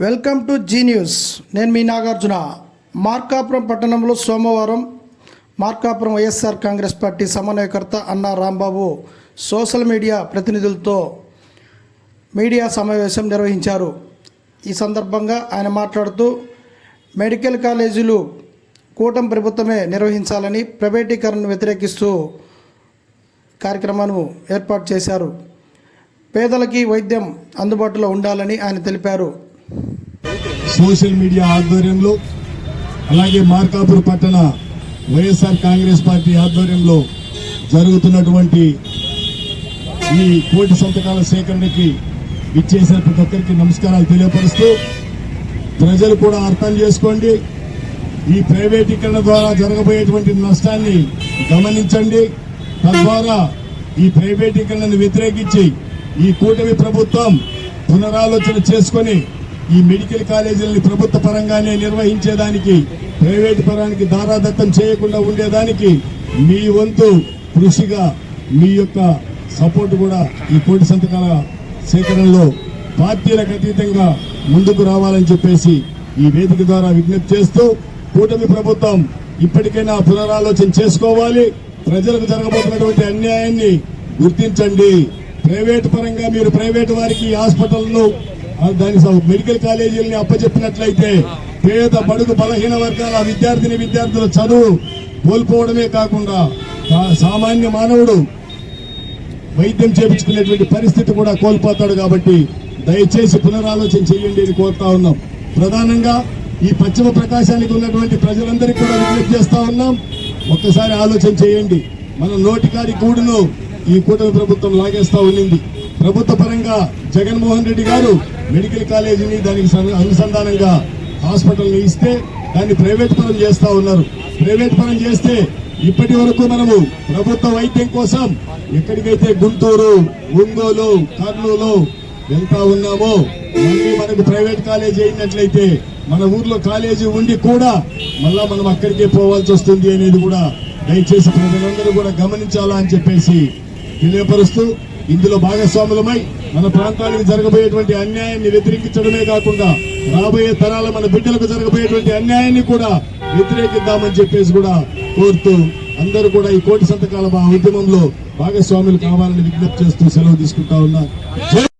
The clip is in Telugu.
Welcome to G news. నేను మీ నాగార్జున. మార్కాపురం పట్టణంలో సోమవారం మార్కాపురం వైఎస్ఆర్ కాంగ్రెస్ పార్టీ సమన్వయకర్త అన్న రాంబాబు సోషల్ మీడియా ప్రతినిధులతో మీడియా సమావేశం నిర్వహించారు. ఈ సందర్భంగా ఆయన మాట్లాడుతూ మెడికల్ కాలేజీలు కూటమి ప్రభుత్వమే నిర్వహించాలని ప్రైవేటీకరణను వ్యతిరేకిస్తూ కార్యక్రమాన్ని ఏర్పాటు చేశారు. పేదలకి వైద్యం అందుబాటులో ఉండాలని ఆయన తెలిపారు. సోషల్ మీడియా ఆధ్వర్యంలో అలాగే మార్కాపూర్ పట్టణ వైఎస్ఆర్ కాంగ్రెస్ పార్టీ ఆధ్వర్యంలో జరుగుతున్నటువంటి ఈ కోటి సంతకాల సేకరణకి ఇచ్చేసిన ప్రతి ఒక్కరికి నమస్కారాలు తెలియపరుస్తూ ప్రజలు కూడా అర్థం చేసుకోండి. ఈ ప్రైవేటీకరణ ద్వారా జరగబోయేటువంటి నష్టాన్ని గమనించండి. తద్వారా ఈ ప్రైవేటీకరణను వ్యతిరేకించి ఈ కూటమి ప్రభుత్వం పునరాలోచన చేసుకొని ఈ మెడికల్ కాలేజీలని ప్రభుత్వ పరంగానే నిర్వహించేదానికి ప్రైవేటు పరానికి దారాదత్తం చేయకుండా ఉండేదానికి మీ వంతు కృషిగా మీ యొక్క సపోర్ట్ కూడా ఈ కోటి సంతకాల సేకరణలో పార్టీలకు అతీతంగా ముందుకు రావాలని చెప్పేసి ఈ వేదిక ద్వారా విజ్ఞప్తి చేస్తూ కూటమి ప్రభుత్వం ఇప్పటికైనా పునరాలోచన చేసుకోవాలి. ప్రజలకు జరగబోతున్నటువంటి అన్యాయాన్ని గుర్తించండి. ప్రైవేట్ పరంగా మీరు ప్రైవేట్ వారికి హాస్పిటల్ను దాని మెడికల్ కాలేజీలని అప్పచెప్పినట్లయితే పేద బడుగు బలహీన వర్గాల విద్యార్థిని విద్యార్థుల చదువు కోల్పోవడమే కాకుండా సా- సామాన్య మానవుడు వైద్యం చేపించుకునేటువంటి పరిస్థితి కూడా కోల్పోతాడు కాబట్టి దయచేసి పునరాలోచన చేయండి అని కోరుతా ఉన్నాం. ప్రధానంగా ఈ పశ్చిమ ప్రకాశానికి ఉన్నటువంటి ప్రజలందరికీ కూడా విజ్ఞప్తి చేస్తా ఉన్నాం. ఒక్కసారి ఆలోచన చేయండి. మన నోటికారి గూడును ఈ కూటమి ప్రభుత్వం లాగేస్తా ఉన్నింది. ప్రభుత్వ పరంగా జగన్మోహన్ రెడ్డి గారు మెడికల్ కాలేజీని దానికి అనుసంధానంగా హాస్పిటల్ని ఇస్తే దాన్ని ప్రైవేట్ పరం చేస్తా ఉన్నారు. ప్రైవేట్ పరం చేస్తే ఇప్పటి వరకు మనము ప్రభుత్వ వైద్యం కోసం ఎక్కడికైతే గుంటూరు ఒంగోలు కర్నూలు వెళ్తా ఉన్నామో మళ్ళీ మనకు ప్రైవేట్ కాలేజీ అయినట్లయితే మన ఊర్లో కాలేజీ ఉండి కూడా మళ్ళా మనం అక్కడికే పోవాల్సి వస్తుంది అనేది కూడా దయచేసి ప్రజలందరూ కూడా గమనించాలా అని చెప్పేసి తెలియపరుస్తూ ఇందులో భాగస్వాములమై మన ప్రాంతానికి జరగబోయేటువంటి అన్యాయాన్ని వ్యతిరేకించడమే కాకుండా రాబోయే తరాల మన బిడ్డలకు జరగబోయేటువంటి అన్యాయాన్ని కూడా వ్యతిరేకిద్దామని చెప్పేసి కూడా కోరుతూ అందరూ కూడా ఈ కోటి సంతకాల మా ఉద్యమంలో భాగస్వాములు కావాలని విజ్ఞప్తి చేస్తూ సెలవు తీసుకుంటా ఉన్నా.